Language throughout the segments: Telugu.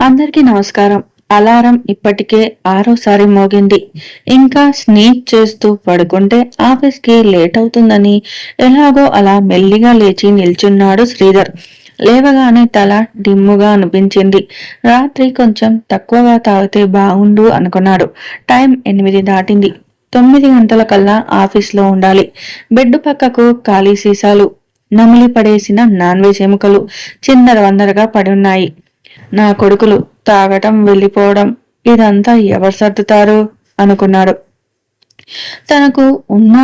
అందరికీ నమస్కారం. అలారం ఇప్పటికే ఆరోసారి మోగింది. ఇంకా స్నీప్ చేస్తూ పడుకుంటే ఆఫీస్కి లేట్ అవుతుందని ఎలాగో అలా మెల్లిగా లేచి నిల్చున్నాడు శ్రీధర్. లేవగానే తల డిమ్ముగా అనిపించింది. రాత్రి కొంచెం తక్కువగా తాగితే బాగుండు అనుకున్నాడు. టైం ఎనిమిది దాటింది. తొమ్మిది గంటల కల్లా ఆఫీస్లో ఉండాలి. బెడ్ పక్కకు ఖాళీ సీసాలు నమిలి పడేసిన నాన్ వెజ్ ఎముకలు చిందర వందరగా పడి ఉన్నాయి. నా కొడుకులు తాగటం వెళ్ళిపోవడం ఇదంతా ఎవరు సర్దుతారు? అనుకున్నాడు. తనకు ఉన్న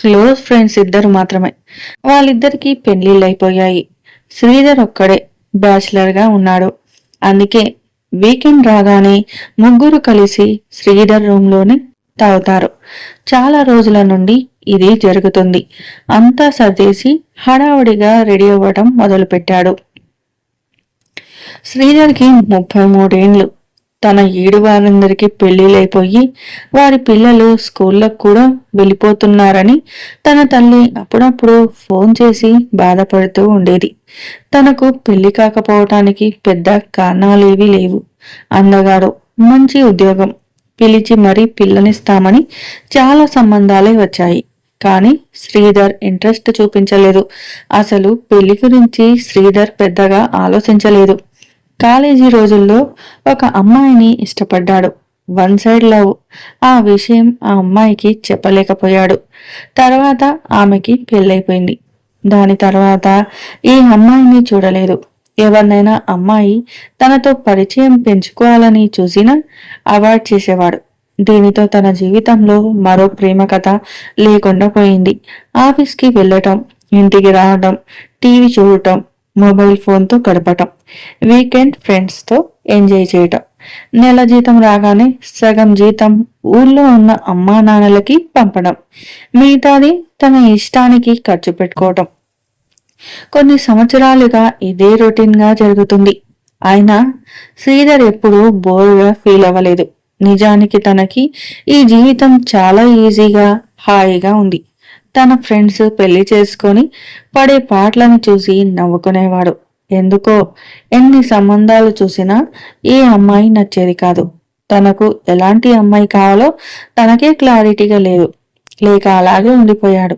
క్లోజ్ ఫ్రెండ్స్ ఇద్దరు మాత్రమే. వాళ్ళిద్దరికి పెళ్ళిళ్ళైపోయాయి శ్రీధర్ ఒక్కడే బ్యాచిలర్గా ఉన్నాడు. అందుకే వీకెండ్ రాగానే ముగ్గురు కలిసి శ్రీధర్ రూమ్లోనే తాగుతారు. చాలా రోజుల నుండి ఇది జరుగుతుంది. అంతా సర్దేసి హడావుడిగా రెడీ అవ్వడం మొదలుపెట్టాడు. శ్రీధర్కి ముప్పై మూడేండ్లు తన ఏడు వారందరికీ పెళ్ళిళ్ళైపోయి వారి పిల్లలు స్కూళ్ళకు కూడా వెళ్ళిపోతున్నారని తన తల్లి అప్పుడప్పుడు ఫోన్ చేసి బాధపడుతూ ఉండేది. తనకు పెళ్ళి కాకపోవటానికి పెద్ద కారణాలేవీ లేవు. అందగాడు మంచి ఉద్యోగం పిలిచి మరీ పిల్లనిస్తామని చాలా సంబంధాలే వచ్చాయి. కానీ శ్రీధర్ ఇంట్రెస్ట్ చూపించలేదు. అసలు పెళ్ళి గురించి శ్రీధర్ పెద్దగా ఆలోచించలేదు. కాలేజీ రోజుల్లో ఒక అమ్మాయిని ఇష్టపడ్డాడు. One side love. ఆ విషయం ఆ అమ్మాయికి చెప్పలేకపోయాడు. తర్వాత ఆమెకి పెళ్ళైపోయింది. దాని తర్వాత ఈ అమ్మాయిని చూడలేదు. ఎవరినైనా అమ్మాయి తనతో పరిచయం పెంచుకోవాలని చూసినా అవాయిడ్ చేసేవాడు. దీనితో తన జీవితంలో మరో ప్రేమ కథ లేకుండా పోయింది. ఆఫీస్కి వెళ్ళటం ఇంటికి రావడం టీవీ చూడటం మొబైల్ ఫోన్తో గడపటం. వీకెండ్ ఫ్రెండ్స్తో ఎంజాయ్ చేయటం. నెల జీతం రాగానే సగం జీతం ఊళ్ళో ఉన్న అమ్మా నాన్నలకి పంపడం. మిగతాది తన ఇష్టానికి ఖర్చు పెట్టుకోవటం. కొన్ని సంవత్సరాలుగా ఇదే రొటీన్గా జరుగుతుంది. అయినా శ్రీధర్ ఎప్పుడూ బోర్గా ఫీల్ అవ్వలేదు. నిజానికి తనకి ఈ జీవితం చాలా ఈజీగా హాయిగా ఉంది. తన ఫ్రెండ్స్ పెళ్ళి చేసుకొని పడే పాటలను చూసి నవ్వుకునేవాడు. ఎందుకో? ఎన్ని సంబంధాలు చూసినా ఏ అమ్మాయి నచ్చేది కాదు. తనకు ఎలాంటి అమ్మాయి కావాలో తనకే క్లారిటీగా లేదు. లేక అలాగే ఉండిపోయాడు.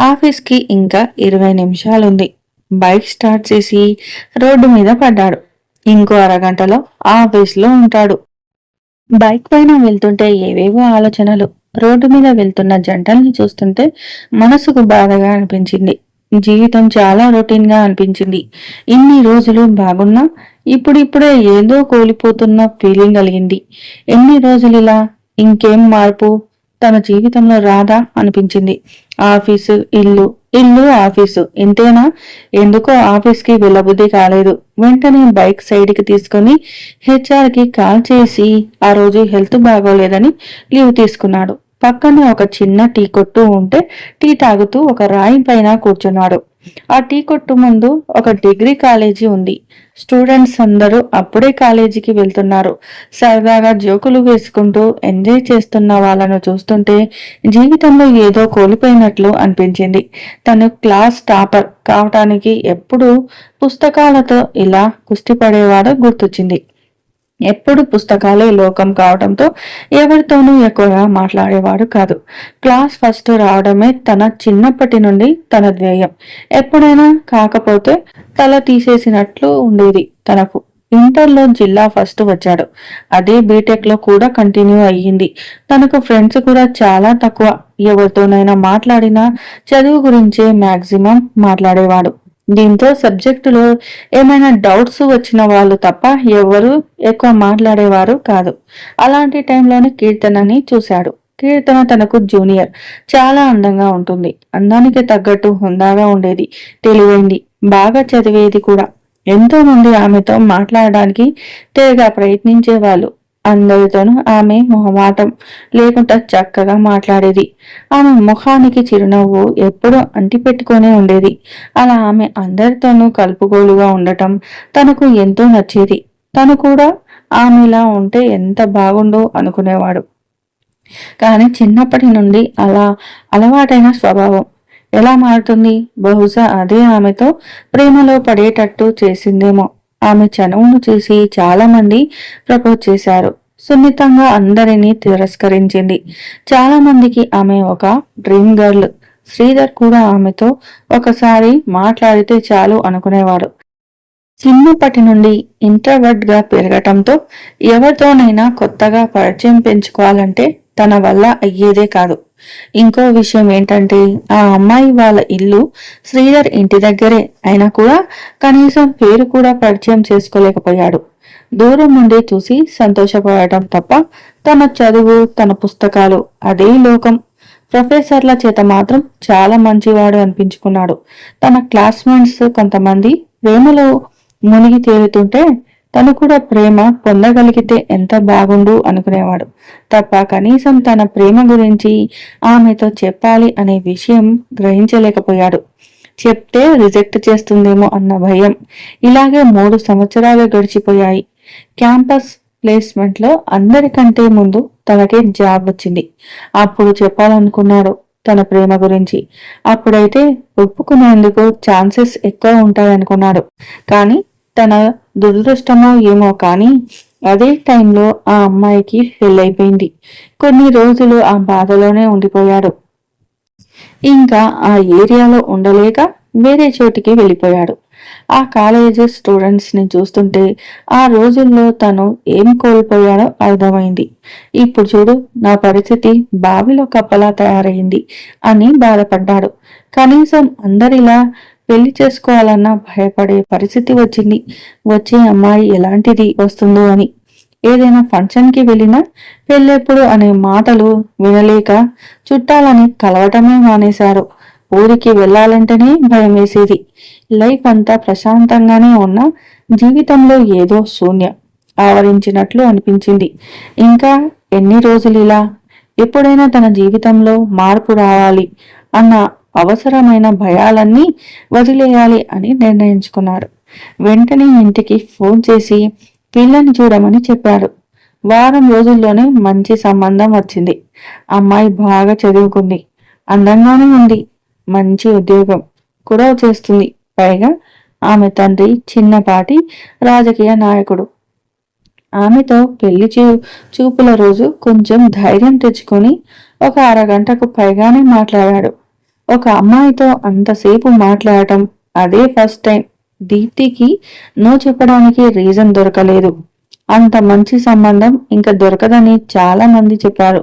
ఆఫీస్కి ఇంకా ఇరవై నిమిషాలుంది. బైక్ స్టార్ట్ చేసి రోడ్డు మీద పడ్డాడు. ఇంకో అరగంటలో ఆఫీస్లో ఉంటాడు. బైక్ పైన వెళ్తుంటే ఏవేవో ఆలోచనలు. రోడ్డు మీద వెళ్తున్న జంటల్ని చూస్తుంటే మనసుకు బాధగా అనిపించింది. జీవితం చాలా రొటీన్గా అనిపించింది. ఇన్ని రోజులు బాగున్నా ఇప్పుడిప్పుడే ఏదో కోల్పోతున్న ఫీలింగ్ కలిగింది. ఎన్ని రోజులు ఇలా ఇంకేం మార్పు తన జీవితంలో రాదా అనిపించింది. ఆఫీసు ఇల్లు ఇల్లు ఆఫీసు ఇంతేనా? ఎందుకో ఆఫీస్కి వెళ్ళబుద్ధి కాలేదు. వెంటనే బైక్ సైడ్కి తీసుకుని హెచ్ఆర్కి కాల్ చేసి ఆ రోజు హెల్త్ బాగోలేదని లీవ్ తీసుకున్నాడు. పక్కనే ఒక చిన్న టీ కొట్టు ఉంటే టీ తాగుతూ ఒక రాయి పైన కూర్చున్నాడు. ఆ టీ కొట్టు ముందు ఒక డిగ్రీ కాలేజీ ఉంది. స్టూడెంట్స్ అందరూ అప్పుడే కాలేజీకి వెళ్తున్నారు. సరదాగా జోకులు వేసుకుంటూ ఎంజాయ్ చేస్తున్న వాళ్ళను చూస్తుంటే జీవితంలో ఏదో కోల్పోయినట్లు అనిపించింది. తను క్లాస్ టాపర్ కావటానికి ఎప్పుడూ పుస్తకాలతో ఇలా కుస్తీ పడేవాడో గుర్తొచ్చింది. ఎప్పుడు పుస్తకాలే లోకం కావడంతో ఎవరితోనూ ఎక్కువగా మాట్లాడేవాడు కాదు. క్లాస్ ఫస్ట్ రావడమే తన చిన్నప్పటి నుండి తన ధ్యేయం. ఎప్పుడైనా కాకపోతే తల తీసేసినట్లు ఉండేది తనకు. ఇంటర్లో జిల్లా ఫస్ట్ వచ్చాడు. అదే బీటెక్లో కూడా కంటిన్యూ అయ్యింది. తనకు ఫ్రెండ్స్ కూడా చాలా తక్కువ. ఎవరితోనైనా మాట్లాడినా చదువు గురించే మాక్సిమం మాట్లాడేవాడు. దీంతో సబ్జెక్టులో ఏమైనా డౌట్స్ వచ్చిన వాళ్ళు తప్ప ఎవరు ఎక్కువ మాట్లాడేవారు కాదు. అలాంటి టైంలోనే కీర్తనని చూశాడు. కీర్తన తనకు జూనియర్. చాలా అందంగా ఉంటుంది. అందానికి తగ్గట్టు హుందాగా ఉండేది. తెలివైంది. బాగా చదివేది కూడా. ఎంతో మంది ఆమెతో మాట్లాడడానికి తెగ ప్రయత్నించేవాళ్ళు. అందరితోనూ ఆమె మొహమాటం లేకుండా చక్కగా మాట్లాడేది. ఆమె ముఖానికి చిరునవ్వు ఎప్పుడూ అంటిపెట్టుకునే ఉండేది. అలా ఆమె అందరితోనూ కలుపుగోలుగా ఉండటం తనకు ఎంతో నచ్చేది. తను కూడా ఆమెలా ఉంటే ఎంత బాగుండో అనుకునేవాడు. కానీ చిన్నప్పటి నుండి అలా అలవాటైన స్వభావం ఎలా మారుతుంది? బహుశా అదే ఆమెతో ప్రేమలో పడేటట్టు చేసిందేమో. ఆమె చనువును చూసి చాలామంది ప్రపోజ్ చేశారు. సున్నితంగా అందరినీ తిరస్కరించింది. చాలామందికి ఆమె ఒక డ్రీమ్ గర్ల్. శ్రీధర్ కూడా ఆమెతో ఒకసారి మాట్లాడితే చాలు అనుకునేవాడు. చిన్నప్పటి నుండి ఇంట్రవర్ట్గా పెరగటంతో ఎవరితోనైనా కొత్తగా పరిచయం పెంచుకోవాలంటే తన వల్ల అయ్యేదే కాదు. ఇంకో విషయం ఏంటంటే ఆ అమ్మాయి వాళ్ళ ఇల్లు శ్రీధర్ ఇంటి దగ్గరే. అయినా కూడా కనీసం పేరు కూడా పరిచయం చేసుకోలేకపోయాడు. దూరం నుండి చూసి సంతోషపడటం తప్ప తన చదువు తన పుస్తకాలు అదే లోకం. ప్రొఫెసర్ల చేత మాత్రం చాలా మంచివాడు అనిపించుకున్నాడు. తన క్లాస్మేట్స్ కొంతమంది ప్రేమలో మునిగి తేలుతుంటే తను కూడా ప్రేమ పొందగలిగితే ఎంత బాగుండు అనుకునేవాడు. తప్ప కనీసం తన ప్రేమ గురించి ఆమెతో చెప్పాలి అనే విషయం గ్రహించలేకపోయాడు. చెప్తే రిజెక్ట్ చేస్తుందేమో అన్న భయం. ఇలాగే మూడు సంవత్సరాలు గడిచిపోయాయి. క్యాంపస్ ప్లేస్మెంట్లో అందరికంటే ముందు తనకే జాబ్ వచ్చింది. అప్పుడు చెప్పాలనుకున్నాడు తన ప్రేమ గురించి. అప్పుడైతే ఒప్పుకునేందుకు ఛాన్సెస్ ఎక్కువ ఉంటాయనుకున్నాడు. కానీ తన దురదృష్టమో ఏమో కానీ అదే టైంలో ఆ అమ్మాయికి పెళ్ళైపోయింది. కొన్ని రోజులు ఆ బాధలోనే ఉండిపోయాడు. ఇంకా ఆ ఏరియాలో ఉండలేక వేరే చోటికి వెళ్ళిపోయాడు. ఆ కాలేజ్ స్టూడెంట్స్ని చూస్తుంటే ఆ రోజుల్లో తను ఏం కోల్పోయాడో అర్థమైంది. ఇప్పుడు చూడు నా పరిస్థితి బావిలో కప్పలా తయారైంది అని బాధపడ్డాడు. కనీసం అందరిలా పెళ్ళి చేసుకోవాలన్నా భయపడే పరిస్థితి వచ్చింది. వచ్చే అమ్మాయి ఎలాంటిది వస్తుందో అని. ఏదైనా ఫంక్షన్కి వెళ్ళినా పెళ్ళెప్పుడు అనే మాటలు వినలేక చుట్టాలని కలవటమే మానేశారు. ఊరికి వెళ్ళాలంటేనే భయం వేసేది. లైఫ్ అంతా ప్రశాంతంగానే ఉన్న జీవితంలో ఏదో శూన్యం ఆవరించినట్లు అనిపించింది. ఇంకా ఎన్ని రోజులు ఇలా? ఎప్పుడైనా తన జీవితంలో మార్పు రావాలి అన్న అవసరమైన భయాలన్నీ వదిలేయాలి అని నిర్ణయించుకున్నారు. వెంటనే ఇంటికి ఫోన్ చేసి పిల్లని చూడమని చెప్పాడు వారం రోజుల్లోనే మంచి సంబంధం వచ్చింది. అమ్మాయి బాగా చదువుకుంది. అందంగానే ఉంది. మంచి ఉద్యోగం. కూడా చేస్తుంది. పైగా ఆమె తండ్రి చిన్నపాటి రాజకీయ నాయకుడు. ఆమెతో పెళ్ళి చూ చూపుల రోజు కొంచెం ధైర్యం తెచ్చుకొని ఒక అరగంటకు పైగానే మాట్లాడాడు. ఒక అమ్మాయితో అంతసేపు మాట్లాడటం అదే ఫస్ట్ టైం దీప్తికి నో చెప్పడానికి రీజన్ దొరకలేదు. అంత మంచి సంబంధం ఇంకా దొరకదని చాలా మంది చెప్పారు.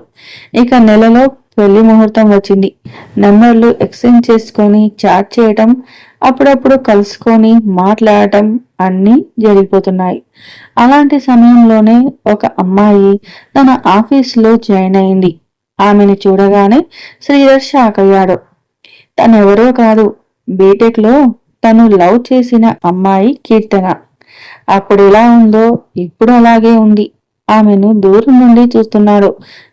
ఇక నెలలో పెళ్ళి ముహూర్తం వచ్చింది. నెంబర్లు ఎక్స్చేంజ్ చేసుకొని చాట్ చేయటం అప్పుడప్పుడు కలుసుకొని మాట్లాడటం అన్నీ జరిగిపోతున్నాయి. అలాంటి సమయంలోనే ఒక అమ్మాయి తన ఆఫీస్లో జాయిన్ అయింది. ఆమెను చూడగానే శ్రీధర్ షాక్ అయ్యాడు. తనెవరో కాదు. బీటెక్లో తను లవ్ చేసిన అమ్మాయి కీర్తన. అప్పుడు ఎలా ఉందో ఇప్పుడు అలాగే ఉంది. ఆమెను దూరం నుండి చూస్తున్నాడు.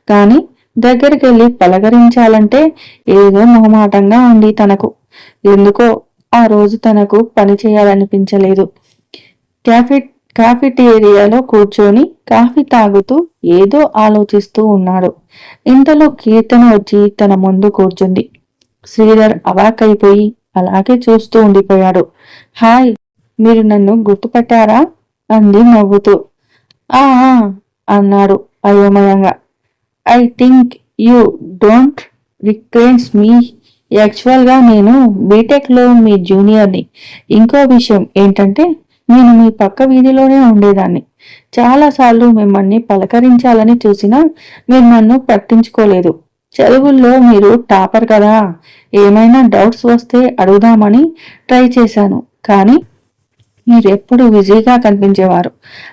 కానీ దగ్గరికి వెళ్ళి పలకరించాలంటే ఏదో మొహమాటంగా ఉంది తనకు. ఎందుకో ఆ రోజు తనకు పని చేయాలనిపించలేదు. క్యాఫీ కాఫిటేరియాలో కూర్చొని కాఫీ తాగుతూ ఏదో ఆలోచిస్తూ ఉన్నాడు. ఇంతలో కీర్తన వచ్చి తన ముందు కూర్చుంది. శ్రీధర్ అవాకైపోయి అలాగే చూస్తూ ఉండిపోయాడు. హాయ్ మీరు నన్ను గుర్తుపట్టారా? అంది నవ్వుతూ. ఆ అన్నాడు అయోమయంగా. I think you don't recognise me. యాక్చువల్గా నేను బీటెక్లో మీ జూనియర్ని. ఇంకో విషయం ఏంటంటే నేను మీ పక్క వీధిలోనే ఉండేదాన్ని. చాలాసార్లు మిమ్మల్ని పలకరించాలని చూసినా మీరు నన్ను పట్టించుకోలేదు. చదువుల్లో మీరు టాపర్ కదా? ఏమైనా డౌట్స్ వస్తే అడుగుదామని ట్రై చేశాను. కానీ మీరెప్పుడు బిజీగా కనిపించేవారు.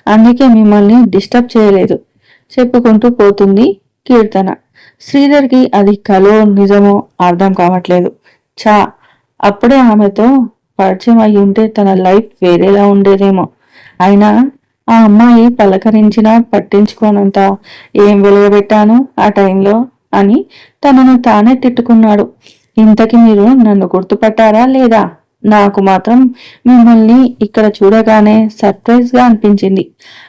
అందుకే మిమ్మల్ని డిస్టర్బ్ చేయలేదు. చెప్పుకుంటూ పోతుంది కీర్తన. శ్రీధర్కి అది కలో నిజమో అర్థం కావట్లేదు. చా అప్పుడే ఆమెతో పరిచయం అయి ఉంటే తన లైఫ్ వేరేలా ఉండేదేమో. అయినా ఆ అమ్మాయి పలకరించినా పట్టించుకోనంత ఏం వెలుగబెట్టాను? ఆ టైంలో అని తనను తానే తిట్టుకున్నాడు. ఇంతకి మీరు నన్ను గుర్తుపట్టారా లేదా? నాకు మాత్రం మిమ్మల్ని ఇక్కడ చూడగానే సర్ప్రైజ్గా అనిపించింది.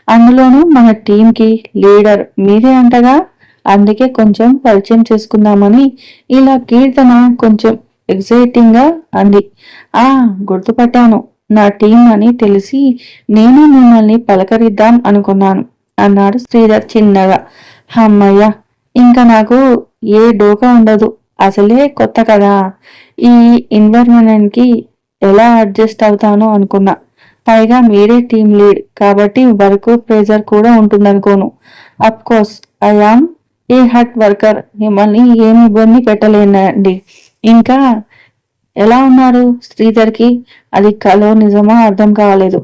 అందులోనూ మన టీంకి లీడర్ మీరే అంటగా అందుకే కొంచెం పరిచయం చేసుకుందామని ఇలా కీర్తన కొంచెం ఎగ్జైటింగ్గా అంది. ఆ గుర్తుపట్టాను. నా టీం అని తెలిసి నేను మిమ్మల్ని పలకరిద్దాం అనుకున్నాను అన్నాడు శ్రీధర్ చిన్నగా. అమ్మయ్య! ఇంకా నాకు ఏ డోకా ఉండదు. అసలే కొత్త కదా. ఈ ఎన్వైర్న్మెంట్కి ఎలా అడ్జస్ట్ అవుతానో అనుకున్నా. పైగా మీరే టీం లీడ్ కాబట్టి వర్క్ ప్రెజర్ కూడా ఉంటుందనుకోను. Of course I am a hard worker. మిమ్మల్ని ఏమి ఇబ్బంది పెట్టలేనండి. ఇంకా ఎలా ఉన్నారు శ్రీధర్కి? అది కలో నిజమో అర్థం కాలేదు.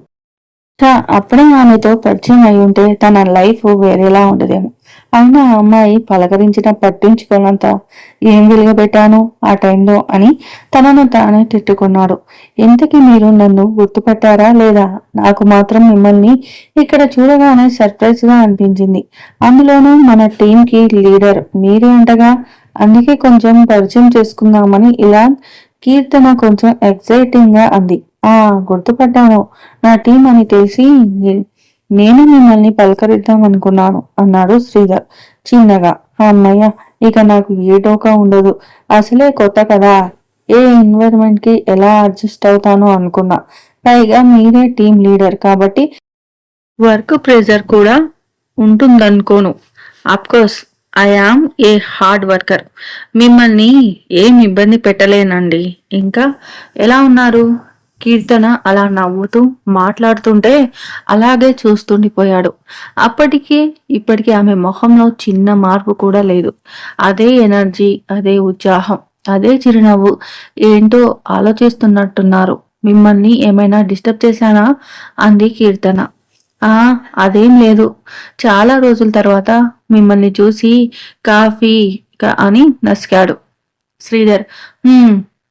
అప్పుడే ఆమెతో పరిచయం అయి ఉంటే తన లైఫ్ వేరేలా ఉండదేమో. అయినా ఆ అమ్మాయి పలకరించిన పట్టించుకోనంత ఏం వెలుగబెట్టాను ఆ టైంలో అని తనను తానే తిట్టుకున్నాడు. ఇంతకీ మీరు నన్ను గుర్తుపట్టారా లేదా? నాకు మాత్రం మిమ్మల్ని ఇక్కడ చూడగానే సర్ప్రైజ్గా అనిపించింది. అందులోనూ మన టీంకి లీడర్ మీరే అంటగా అందుకే కొంచెం పరిచయం చేసుకుందామని ఇలా కీర్తన కొంచెం ఎక్సైటింగ్గా అంది. ఆ గుర్తుపట్టాను. నా టీం అని తెలిసి నేను మిమ్మల్ని పలకరిద్దాం అనుకున్నాను అన్నాడు శ్రీధర్. చిన్నగా అమ్మయ్య ఇక నాకు ఏ డోకా ఉండదు. అసలే కొత్త కదా. ఏ ఎన్వైరన్మెంట్కి ఎలా అడ్జస్ట్ అవుతానో అనుకున్నా. పైగా మీరే టీం లీడర్ కాబట్టి వర్క్ ప్రెజర్ కూడా ఉంటుందనుకోను. Course I am a hard worker. మిమ్మల్ని ఏం ఇబ్బంది పెట్టలేనండి. ఇంకా ఎలా ఉన్నారు? కీర్తన అలా నవ్వుతూ మాట్లాడుతుంటే అలాగే చూస్తుండిపోయాడు. అప్పటికి ఇప్పటికీ ఆమె మొహంలో చిన్న మార్పు కూడా లేదు. అదే ఎనర్జీ అదే ఉత్సాహం అదే చిరునవ్వు ఏంటో ఆలోచిస్తున్నట్టున్నారు. మిమ్మల్ని ఏమైనా డిస్టర్బ్ చేశానా? అంది కీర్తన. ఆ అదేం లేదు. చాలా రోజుల తర్వాత మిమ్మల్ని చూసి కాఫీ అని నసికాడు. Sridhar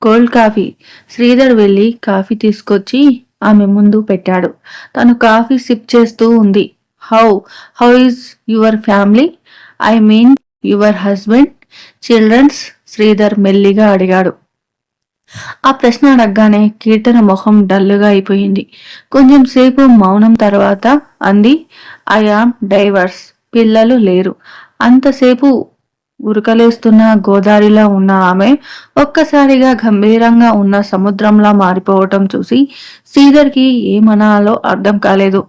cold coffee. శ్రీధర్ వెళ్ళి కాఫీ తీసుకొచ్చి ఆమె ముందు పెట్టాడు. తను కాఫీ సిప్ చేస్తూ ఉంది. How? How is your family? I mean your husband? Childrens? Sridhar మెల్లిగా అడిగాడు. ఆ ప్రశ్న అడగగానే కీర్తన మొహం డల్లుగా అయిపోయింది. కొంచెం సేపు మౌనం తర్వాత అంది ఐ ఆమ్ డైవర్స్. పిల్లలు లేరు. అంతసేపు ఉరకలేస్తున్న గోదారిలా ఉన్న ఆమె ఒక్కసారిగా గంభీరంగా ఉన్న సముద్రంలా మారిపోవటం చూసి శ్రీధర్కి ఏమనాలో అర్థం కాలేదు.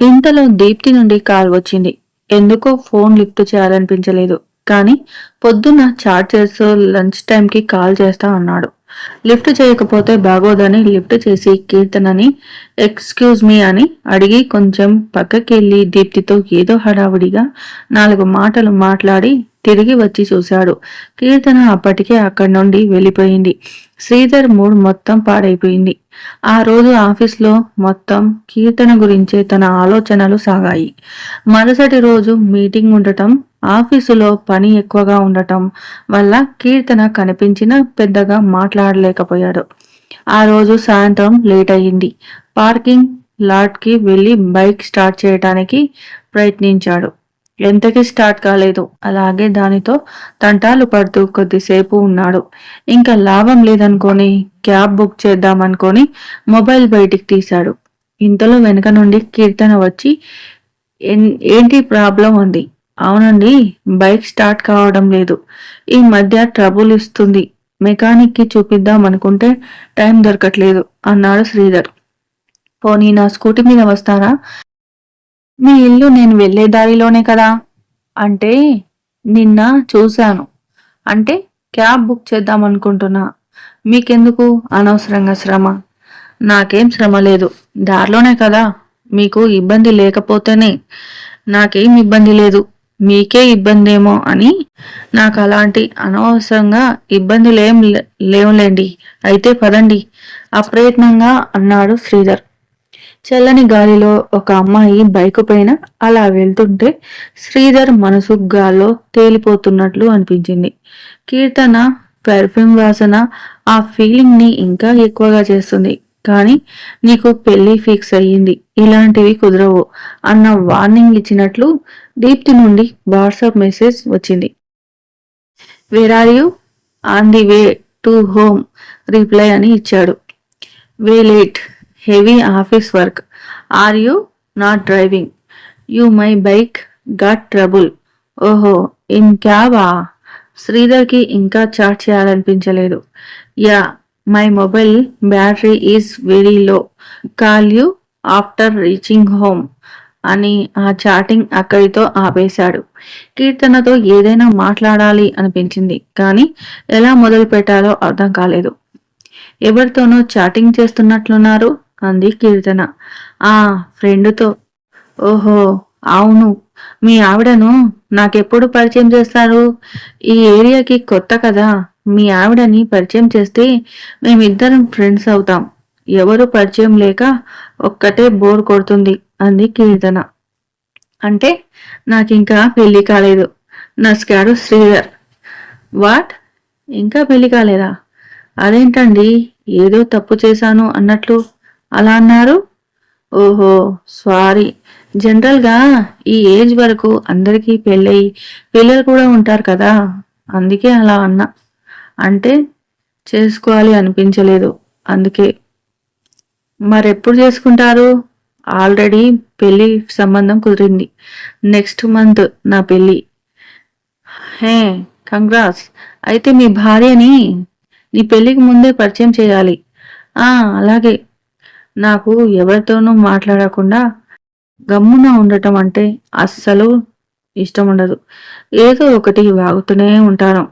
ఇంతలో దీప్తి నుండి కాల్ వచ్చింది. ఎందుకో ఫోన్ లిఫ్ట్ చేయాలనిపించలేదు. కానీ పొద్దున్న చాట్ చేస్తూ లంచ్ టైంకి కాల్ చేస్తా అన్నాడు. లిఫ్ట్ చేయకపోతే బాగోదని లిఫ్ట్ చేసి కీర్తనని ఎక్స్క్యూజ్ మీ అని అడిగి కొంచెం పక్కకెళ్ళి దీప్తితో ఏదో హడావుడిగా నాలుగు మాటలు మాట్లాడి తిరిగి వచ్చి చూశాడు. కీర్తన అప్పటికే అక్కడి నుండి వెళ్ళిపోయింది. శ్రీధర్ మూడ్ మొత్తం పాడైపోయింది. ఆ రోజు ఆఫీస్లో మొత్తం కీర్తన గురించే తన ఆలోచనలు సాగాయి. మరుసటి రోజు మీటింగ్ ఉండటం ఆఫీసులో పని ఎక్కువగా ఉండటం వల్ల కీర్తన కనిపించిన పెద్దగా మాట్లాడలేకపోయాడు. ఆ రోజు సాయంత్రం లేట్ అయ్యింది. పార్కింగ్ లాట్కి వెళ్ళి బైక్ స్టార్ట్ చేయడానికి ప్రయత్నించాడు. ఎంతకి స్టార్ట్ కాలేదు. అలాగే దానితో తంటాలు పడుతూ కొద్దిసేపు ఉన్నాడు. ఇంకా లాభం లేదనుకొని క్యాబ్ బుక్ చేద్దామనుకొని మొబైల్ బయటికి తీశాడు. ఇంతలో వెనక నుండి కీర్తన వచ్చి ఏంటి ప్రాబ్లం ఉంది అవునండి బైక్ స్టార్ట్ కావడం లేదు. ఈ మధ్య ట్రబుల్ ఇస్తుంది. మెకానిక్కి చూపిద్దాం అనుకుంటే టైం దొరకట్లేదు అన్నాడు శ్రీధర్. పోనీ నా స్కూటీ మీద వస్తారా? మీ ఇల్లు నేను వెళ్ళే దారిలోనే కదా? అంటే నిన్న చూశాను. అంటే క్యాబ్ బుక్ చేద్దాం అనుకుంటున్నా. మీకెందుకు అనవసరంగా శ్రమ? నాకేం శ్రమ లేదు. దారిలోనే కదా. మీకు ఇబ్బంది లేకపోతేనే. నాకేం ఇబ్బంది లేదు. మీకే ఇబ్బంది ఏమో అని నాకు అలాంటి అనవసరంగా ఇబ్బందులేం లే- లేవులేండి. అయితే పదండి. అప్రయత్నంగా అన్నాడు శ్రీధర్. చల్లని గాలిలో ఒక అమ్మాయి బైకు పైన అలా వెళ్తుంటే శ్రీధర్ మనసు గాల్లో తేలిపోతున్నట్లు అనిపించింది. కీర్తన పెర్ఫ్యూమ్ వాసన ఆ ఫీలింగ్ని ఇంకా ఎక్కువగా చేస్తుంది. కానీ నీకు పెళ్ళి ఫిక్స్ అయ్యింది. ఇలాంటివి కుదరవు అన్న వార్నింగ్ ఇచ్చినట్లు దీప్తి నుండి వాట్సాప్ మెసేజ్ వచ్చింది. Where are you on the way to home reply అని ఇచ్చాడు. Way late heavy office work. Are you not driving? You my bike got trouble. ఓహో ఇన్ క్యాబా? శ్రీధర్కి ఇంకా chat చేయాలనిపించలేదు. Yeah my mobile battery is very low. Call you after reaching home అని ఆ చాటింగ్ అక్కడితో ఆపేశాడు. కీర్తనతో ఏదైనా మాట్లాడాలి అనిపించింది కానీ ఎలా మొదలు పెట్టాలో అర్థం కాలేదు. ఎవరితోనో చాటింగ్ చేస్తున్నట్లున్నారు. అంది కీర్తన. ఆ ఫ్రెండ్తో. ఓహో అవును. మీ ఆవిడను నాకెప్పుడు పరిచయం చేస్తారు? ఈ ఏరియాకి కొత్త కదా. మీ ఆవిడని పరిచయం చేస్తే మేమిద్దరం ఫ్రెండ్స్ అవుతాం. ఎవరు పరిచయం లేక ఒక్కటే బోర్ కొడుతుంది అంది కీర్తన. అంటే నాకింకా పెళ్ళి కాలేదు. నస్కాడు శ్రీధర్. వాట్? ఇంకా పెళ్ళి కాలేదా? అదేంటండి? ఏదో తప్పు చేశాను అన్నట్లు. అలా అన్నారు? ఓహో సారీ. జనరల్గా ఈ ఏజ్ వరకు అందరికీ పెళ్ళయి పిల్లలు కూడా ఉంటారు కదా. అందుకే అలా అన్నా. అంటే చేసుకోవాలి అనిపించలేదు. అందుకే. మరెప్పుడు చేసుకుంటారు? ఆల్రెడీ పెళ్ళి సంబంధం కుదిరింది. నెక్స్ట్ మంత్ నా పెళ్ళి. హే కంగ్రాస్ అయితే మీ భార్యని నీ పెళ్ళికి ముందే పరిచయం చేయాలి. అలాగే. నాకు ఎవరితోనూ మాట్లాడకుండా గమ్మున ఉండటం అంటే అస్సలు ఇష్టం ఉండదు. ఏదో ఒకటి వాగుతూనే ఉంటాను.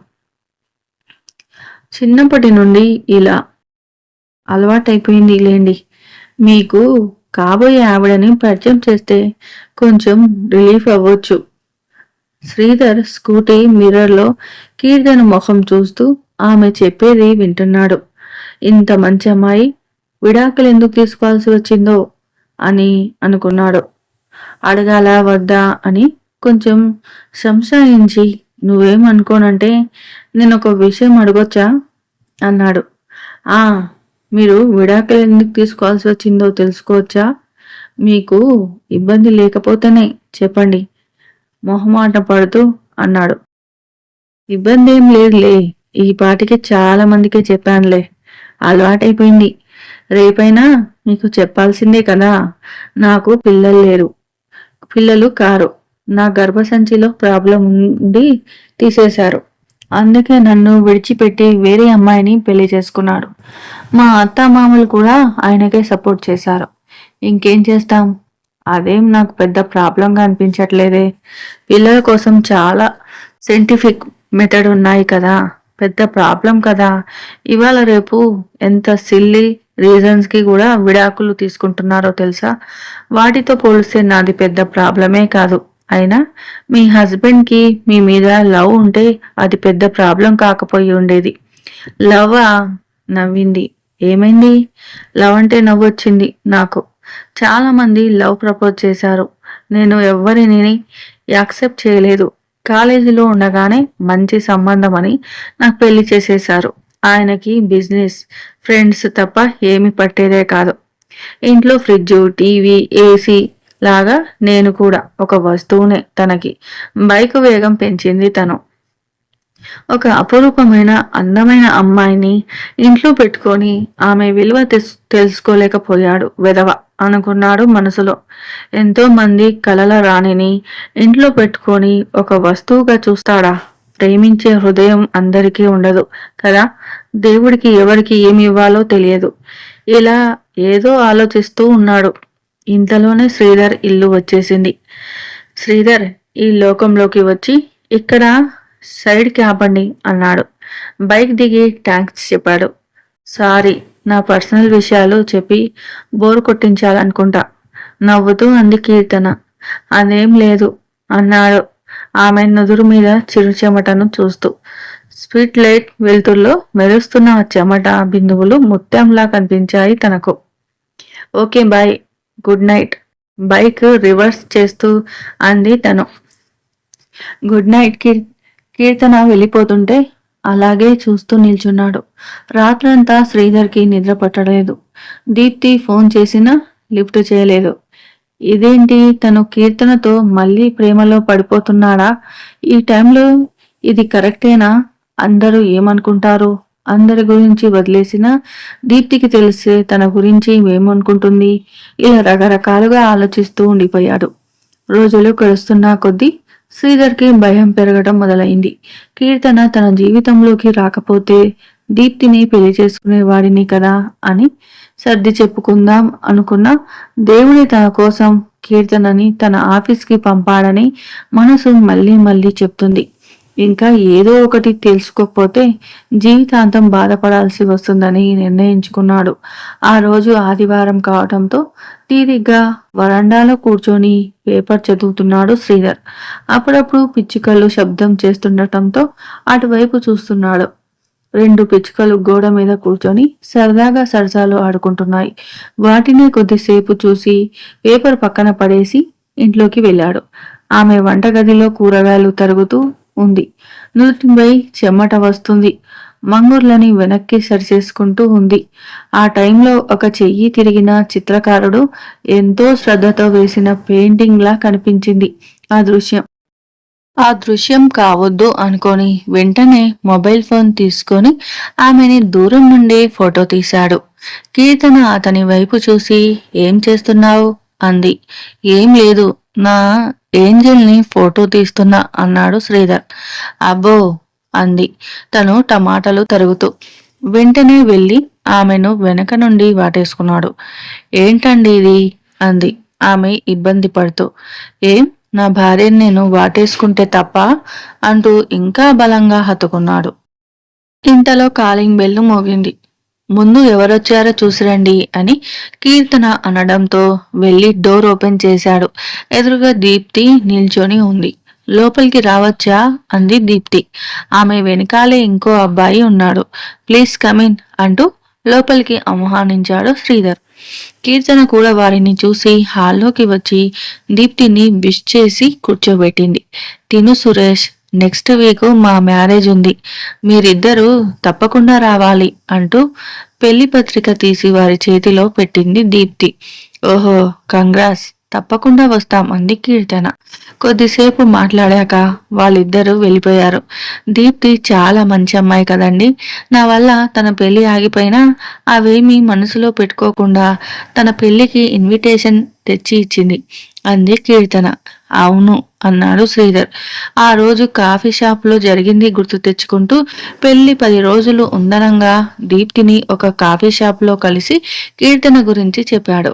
చిన్నప్పటి నుండి ఇలా అలవాటైపోయింది లేండి. మీకు కాబోయే ఆవిడని పరిచయం చేస్తే కొంచెం రిలీఫ్ అవ్వచ్చు. శ్రీధర్ స్కూటీ మిర్రర్లో కీర్తన ముఖం చూస్తూ ఆమె చెప్పేది వింటున్నాడు. ఇంత మంచి అమ్మాయి విడాకులు ఎందుకు తీసుకోవాల్సి వచ్చిందో అని అనుకున్నాడు. అడగాల వద్దా అని కొంచెం సంశయించి నువ్వేమనుకోనంటే నేను ఒక విషయం అడగొచ్చా? అన్నాడు. ఆ మీరు విడాకులు ఎందుకు తీసుకోవాల్సి వచ్చిందో తెలుసుకోవచ్చా? మీకు ఇబ్బంది లేకపోతేనే చెప్పండి. మొహమాట పడుతూ అన్నాడు. ఇబ్బంది ఏం లేదులే ఈ పాటికి చాలా మందికే చెప్పానులే. అలవాటైపోయింది. రేపైనా మీకు చెప్పాల్సిందే కదా. నాకు పిల్లలు లేరు. పిల్లలు కారు. నా గర్భసంచిలో ప్రాబ్లం ఉండి తీసేశారు. అందుకే నన్ను విడిచిపెట్టి వేరే అమ్మాయిని పెళ్ళి చేసుకున్నాడు. మా అత్త మామలు కూడా ఆయనకే సపోర్ట్ చేశారు. ఇంకేం చేస్తాం? అదేం నాకు పెద్ద ప్రాబ్లంగా అనిపించట్లేదే. పిల్లల కోసం చాలా సైంటిఫిక్ మెథడ్ ఉన్నాయి కదా. పెద్ద ప్రాబ్లం కదా. ఇవాళ రేపు ఎంత సిల్లీ రీజన్స్కి కూడా విడాకులు తీసుకుంటున్నారో తెలుసా? వాటితో పోలిస్తే నాది పెద్ద ప్రాబ్లమే కాదు. అయినా మీ హస్బెండ్కి మీ మీద లవ్ ఉంటే అది పెద్ద ప్రాబ్లం కాకపోయి ఉండేది. లవ్ నవ్వింది. ఏమైంది? లవ్ అంటే నవ్వు వచ్చింది నాకు. చాలామంది లవ్ ప్రపోజ్ చేశారు. నేను ఎవరిని యాక్సెప్ట్ చేయలేదు. కాలేజీలో ఉండగానే మంచి సంబంధం అని నాకు పెళ్ళి చేసేశారు. ఆయనకి బిజినెస్ ఫ్రెండ్స్ తప్ప ఏమి పట్టేదే కాదు. ఇంట్లో ఫ్రిడ్జ్ టీవీ ఏసీ లాగా నేను కూడా ఒక వస్తువునే తనకి. బైక్ వేగం పెంచింది తను. ఒక అపురూపమైన అందమైన అమ్మాయిని ఇంట్లో పెట్టుకొని ఆమె విలువ తెలుసుకోలేకపోయాడు. వెధవ అనుకున్నాడు మనసులో. ఎంతో మంది కలల రాణిని ఇంట్లో పెట్టుకొని ఒక వస్తువుగా చూస్తాడా? ప్రేమించే హృదయం అందరికీ ఉండదు కదా? దేవుడికి ఎవరికి ఏమి ఇవ్వాలో తెలియదు. ఇలా ఏదో ఆలోచిస్తూ ఉన్నాడు. ఇంతలోనే శ్రీధర్ ఇల్లు వచ్చేసింది. శ్రీధర్ ఈ లోకంలోకి వచ్చి ఇక్కడ సైడ్కి ఆపండి అన్నాడు. బైక్ దిగి ట్యాంక్స్ చెప్పాడు. సారీ నా పర్సనల్ విషయాలు చెప్పి బోర్ కొట్టించాలనుకుంటా. నవ్వుతూ అంది కీర్తన. అదేం లేదు అన్నాడు. ఆమె నుదురు మీద చిరు చెమటను చూస్తూ స్వీట్ లైట్ వెలుతుల్లో మెరుస్తున్న చెమట బిందువులు ముత్యంలా కనిపించాయి తనకు. Okay bye. Good night. Bike reverse చేస్తూ అంది తను. గుడ్ నైట్ కీర్ కీర్తన వెళ్ళిపోతుంటే అలాగే చూస్తూ నిల్చున్నాడు. రాత్రంతా శ్రీధర్కి నిద్ర పట్టలేదు. దీప్తి ఫోన్ చేసినా లిఫ్ట్ చేయలేదు. ఇదేంటి? తను కీర్తనతో మళ్ళీ ప్రేమలో పడిపోతున్నాడా? ఈ టైంలో ఇది కరెక్టేనా? అందరూ ఏమనుకుంటారు? అందరి గురించి వదిలేసిన దీప్తికి తెలిసే తన గురించి ఏమనుకుంటుంది? ఇలా రకరకాలుగా ఆలోచిస్తూ ఉండిపోయాడు. రోజులు గడుస్తున్నా కొద్దీ శ్రీధర్కి భయం పెరగడం మొదలైంది. కీర్తన తన జీవితంలోకి రాకపోతే దీప్తిని పెళ్ళి చేసుకునే వాడిని కదా అని సర్ది చెప్పుకుందాం అనుకున్న దేవుని తన కోసం కీర్తనని తన ఆఫీస్కి పంపాడని మనసు మళ్ళీ మళ్ళీ చెప్తుంది. ఇంకా ఏదో ఒకటి తెలుసుకోకపోతే జీవితాంతం బాధపడాల్సి వస్తుందని నిర్ణయించుకున్నాడు. ఆ రోజు ఆదివారం కావటంతో తీరిగ్గా వరండాలో కూర్చొని పేపర్ చదువుతున్నాడు శ్రీధర్. అప్పుడప్పుడు పిచ్చుకలు శబ్దం చేస్తుండటంతో అటువైపు చూస్తున్నాడు. రెండు పిచ్చుకలు గోడ మీద కూర్చొని సరదాగా సరసాలు ఆడుకుంటున్నాయి. వాటినే కొద్దిసేపు చూసి పేపర్ పక్కన పడేసి ఇంట్లోకి వెళ్ళాడు. ఆమె వంటగదిలో కూరగాయలు తరుగుతూ ఉంది. నుదుటిపై చెమట వస్తుంది. మంగుర్లని వెనక్కి సరిచేసుకుంటూ ఉంది. ఆ టైంలో ఒక చెయ్యి తిరిగిన చిత్రకారుడు ఎంతో శ్రద్ధతో వేసిన పెయింటింగ్ లా కనిపించింది ఆ దృశ్యం. ఆ దృశ్యం కావద్దు అనుకొని వెంటనే మొబైల్ ఫోన్ తీసుకొని ఆమెని దూరం నుండి ఫోటో తీశాడు. కీర్తన అతని వైపు చూసి ఏం చేస్తున్నావు? అంది. ఏం లేదు. నా ఏంజల్ని ఫోటో తీస్తున్నా అన్నాడు శ్రీధర్. అబ్బో అంది. తను టమాటాలు తరుగుతూ. వెంటనే వెళ్ళి ఆమెను వెనక నుండి వాటేసుకున్నాడు. ఏంటండి ఇది? అంది. ఆమె ఇబ్బంది పడుతూ. ఏం? నా భార్యని నేను వాటేసుకుంటే తప్ప అంటూ ఇంకా బలంగా హత్తుకున్నాడు. ఇంతలో కాలింగ్ బెల్లు మోగింది. ముందు ఎవరొచ్చారో చూసిరండి అని కీర్తన అనడంతో వెళ్ళి డోర్ ఓపెన్ చేశాడు. ఎదురుగా దీప్తి నిల్చొని ఉంది. లోపలికి రావచ్చా? అంది దీప్తి. ఆమె వెనకాలే ఇంకో అబ్బాయి ఉన్నాడు. ప్లీజ్ కమిన్ అంటూ లోపలికి ఆహ్వానించాడు శ్రీధర్. కీర్తన కూడా వారిని చూసి హాల్లోకి వచ్చి దీప్తిని విష్ చేసి కూర్చోబెట్టింది. తిను సురేష్ నెక్స్ట్ వీక్ మా మ్యారేజ్ ఉంది. మీరిద్దరూ తప్పకుండా రావాలి అంటూ పెళ్ళి పత్రిక తీసి వారి చేతిలో పెట్టింది దీప్తి. ఓహో కంగ్రాస్. తప్పకుండా వస్తాం అంది కీర్తన. కొద్దిసేపు మాట్లాడాక వాళ్ళిద్దరూ వెళ్ళిపోయారు. దీప్తి చాలా మంచి అమ్మాయి కదండి. నా వల్ల తన పెళ్ళి ఆగిపోయినా అవేమీ మనసులో పెట్టుకోకుండా తన పెళ్ళికి ఇన్విటేషన్ తెచ్చి ఇచ్చింది అంది కీర్తన. అవును అన్నాడు శ్రీధర్. ఆ రోజు కాఫీ షాప్లో జరిగింది గుర్తు తెచ్చుకుంటూ పెళ్ళి పది రోజులు ఉందనంగా దీప్తిని ఒక కాఫీ షాప్లో కలిసి కీర్తన గురించి చెప్పాడు.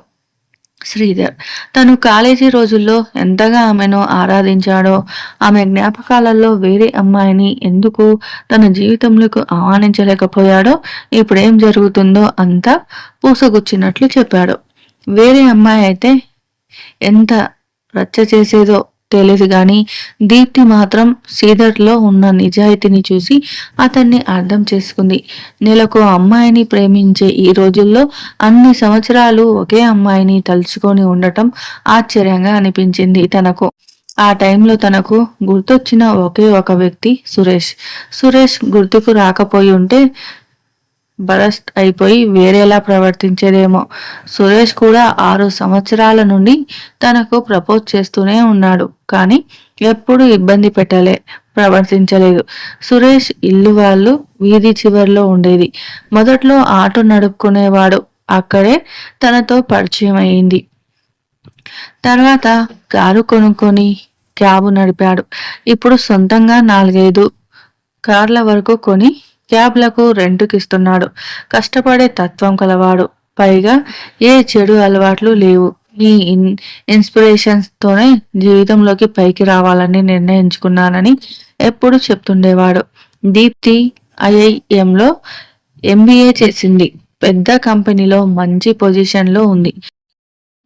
శ్రీధర్ తను కాలేజీ రోజుల్లో ఎంతగా ఆమెను ఆరాధించాడో ఆమె జ్ఞాపకాలలో వేరే అమ్మాయిని ఎందుకు తన జీవితంలోకి ఆహ్వానించలేకపోయాడో ఇప్పుడేం జరుగుతుందో అంతా పూసగుచ్చినట్లు చెప్పాడు. వేరే అమ్మాయి అయితే ఎంత రచ్చ చేసేదో తెలియదు గాని దీప్తి మాత్రం శ్రీధర్లో ఉన్న నిజాయితీని చూసి అతన్ని అర్థం చేసుకుంది. నెలకు అమ్మాయిని ప్రేమించే ఈ రోజుల్లో అన్ని సంవత్సరాలు ఒకే అమ్మాయిని తలుచుకొని ఉండటం ఆశ్చర్యంగా అనిపించింది తనకు. ఆ టైంలో తనకు గుర్తొచ్చిన ఒకే ఒక వ్యక్తి సురేష్. సురేష్ గుర్తుకు రాకపోయి ఉంటే బరస్ట్ అయిపోయి వేరేలా ప్రవర్తించేదేమో. సురేష్ కూడా ఆరు సంవత్సరాల నుండి తనకు ప్రపోజ్ చేస్తూనే ఉన్నాడు. కానీ ఎప్పుడు ఇబ్బంది పెట్టలే ప్రవర్తించలేదు. సురేష్ ఇల్లు వాళ్ళు వీధి చివరిలో ఉండేది. మొదట్లో ఆటో నడుపుకునేవాడు. అక్కడే తనతో పరిచయం అయింది. తర్వాత కారు కొనుక్కొని క్యాబ్ నడిపాడు. ఇప్పుడు సొంతంగా నాలుగైదు కార్ల వరకు కొని క్యాబ్లకు రెంటుకిస్తున్నాడు కష్టపడే తత్వం కలవాడు. పైగా ఏ చెడు అలవాట్లు లేవు. ఈ ఇన్ ఇన్స్పిరేషన్స్తోనే జీవితంలోకి పైకి రావాలని నిర్ణయించుకున్నానని ఎప్పుడు చెప్తుండేవాడు. దీప్తి ఐఐఎంలో ఎంబీఏ చేసింది. పెద్ద కంపెనీలో మంచి పొజిషన్లో ఉంది.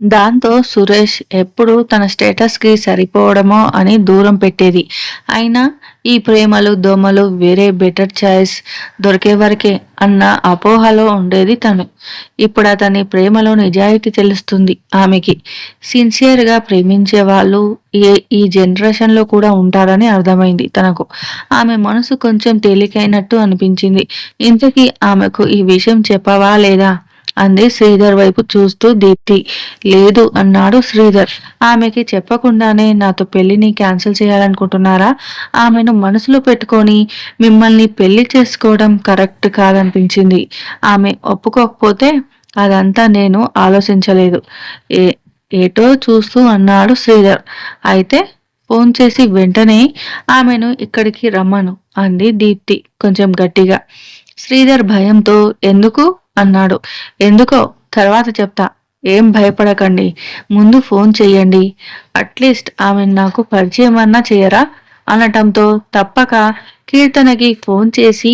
దాంతో సురేష్ ఎప్పుడు తన స్టేటస్కి సరిపోవడమో అని దూరం పెట్టేది. అయినా ఈ ప్రేమలు దోమలు వేరే బెటర్ చాయిస్ దొరికే వరకే అన్న అపోహలో ఉండేది తను. ఇప్పుడు అతని ప్రేమలో నిజాయితీ తెలుస్తుంది ఆమెకి. సిన్సియర్గా ప్రేమించే వాళ్ళు ఏ ఈ జనరేషన్లో కూడా ఉంటారని అర్థమైంది తనకు. ఆమె మనసు కొంచెం తేలికైనట్టు అనిపించింది. ఇంతకీ ఆమెకు ఈ విషయం చెప్పవా లేదా? అంది శ్రీధర్ వైపు చూస్తూ దీప్తి. లేదు అన్నాడు శ్రీధర్. ఆమెకి చెప్పకుండానే నాతో పెళ్ళిని క్యాన్సిల్ చేయాలనుకుంటున్నారా? ఆమెను మనసులో పెట్టుకొని మిమ్మల్ని పెళ్ళి చేసుకోవడం కరెక్ట్ కాదనిపించింది. ఆమె ఒప్పుకోకపోతే అదంతా నేను ఆలోచించలేదు. ఏ ఏటో చూస్తూ అన్నాడు శ్రీధర్. అయితే ఫోన్ చేసి వెంటనే ఆమెను ఇక్కడికి రమ్మను అంది దీప్తి కొంచెం గట్టిగా. శ్రీధర్ భయంతో ఎందుకు? అన్నాడు. ఎందుకో? తర్వాత చెప్తా. ఏం భయపడకండి. ముందు ఫోన్ చెయ్యండి. అట్లీస్ట్ ఆమె నాకు పరిచయం అన్నా చేయరా? అనటంతో తప్పక కీర్తనకి ఫోన్ చేసి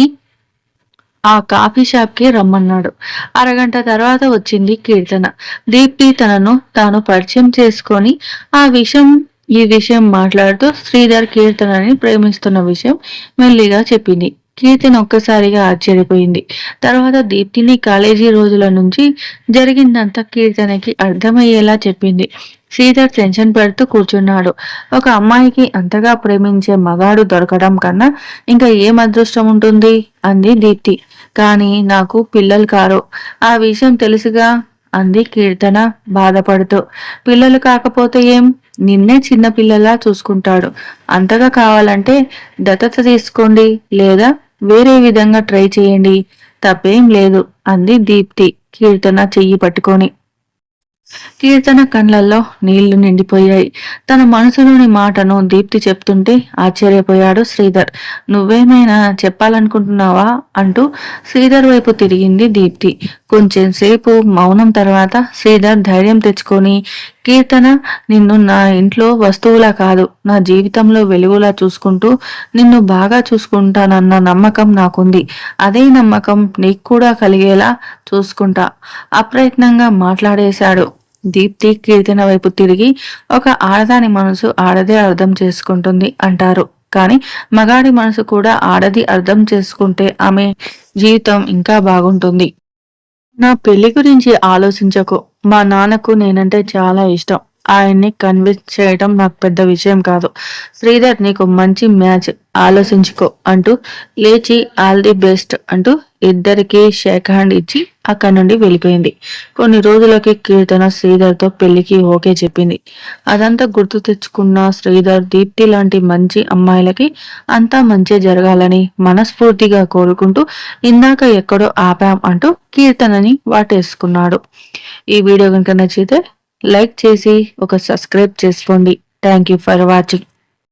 ఆ కాఫీ షాప్కి రమ్మన్నాడు. అరగంట తర్వాత వచ్చింది కీర్తన. దీప్తి తనను తాను పరిచయం చేసుకొని ఆ విషయం ఈ విషయం మాట్లాడుతూ శ్రీధర్ కీర్తనని ప్రేమిస్తున్న విషయం మెల్లిగా చెప్పింది. కీర్తన ఒక్కసారిగా ఆశ్చర్యపోయింది. తర్వాత దీప్తిని కాలేజీ రోజుల నుంచి జరిగిందంతా కీర్తనకి అర్థమయ్యేలా చెప్పింది. శ్రీధర్ టెన్షన్ పెడుతూ కూర్చున్నాడు. ఒక అమ్మాయికి అంతగా ప్రేమించే మగాడు దొరకడం కన్నా ఇంకా ఏం అదృష్టం ఉంటుంది? అంది దీప్తి. కానీ నాకు పిల్లలు కారు. ఆ విషయం తెలుసుగా? అంది కీర్తన బాధపడుతూ. పిల్లలు కాకపోతే ఏం? నిన్నే చిన్న పిల్లలా చూసుకుంటాడు. అంతగా కావాలంటే దత్తత తీసుకోండి లేదా వేరే విధంగా ట్రై చేయండి. తప్పేం లేదు అంది దీప్తి. కీర్తన చెయ్యి పట్టుకొని. కీర్తన కళ్ళల్లో నీళ్ళు నిండిపోయాయి. తన మనసులోని మాటను దీప్తి చెప్తుంటే ఆశ్చర్యపోయాడు శ్రీధర్. నువ్వేమైనా చెప్పాలనుకుంటున్నావా? అంటూ శ్రీధర్ వైపు తిరిగింది దీప్తి. కొంచెం సేపు మౌనం తర్వాత శ్రీధర్ ధైర్యం తెచ్చుకొని కీర్తన నిన్ను నా ఇంట్లో వస్తువులా కాదు నా జీవితంలో వెలుగులా చూసుకుంటూ నిన్ను బాగా చూసుకుంటానన్న నమ్మకం నాకుంది. అదే నమ్మకం నీకు కూడా కలిగేలా చూసుకుంటా. అప్రయత్నంగా మాట్లాడేశాడు. దీప్తి కీర్తన వైపు తిరిగి ఒక ఆడదాని మనసు ఆడదే అర్థం చేసుకుంటుంది అంటారు. కానీ మగాడి మనసు కూడా ఆడది అర్థం చేసుకుంటే ఆమె జీవితం ఇంకా బాగుంటుంది. నా పెళ్ళి గురించి ఆలోచించకు. మా నాన్నకు నేనంటే చాలా ఇష్టం. ఆయన్ని కన్విన్స్ చేయడం నాకు పెద్ద విషయం కాదు. శ్రీధర్ నీకు మంచి మ్యాచ్ ఆలోచించుకో అంటూ లేచి ఆల్ ది బెస్ట్ అంటూ ఇద్దరికి షేక్ హ్యాండ్ ఇచ్చి అక్కడి నుండి వెళ్ళిపోయింది. కొన్ని రోజులకి కీర్తన శ్రీధర్తో పెళ్ళికి ఓకే చెప్పింది. అదంతా గుర్తు తెచ్చుకున్న శ్రీధర్ దీప్తి లాంటి మంచి అమ్మాయిలకి అంతా మంచి జరగాలని మనస్ఫూర్తిగా కోరుకుంటూ ఇందాక ఎక్కడో ఆపాం అంటూ కీర్తనని వాటేసుకున్నాడు. ఈ వీడియో కనుక నచ్చితే లైక్ చేసి ఒక సబ్స్క్రైబ్ చేసుకోండి. Thank you for watching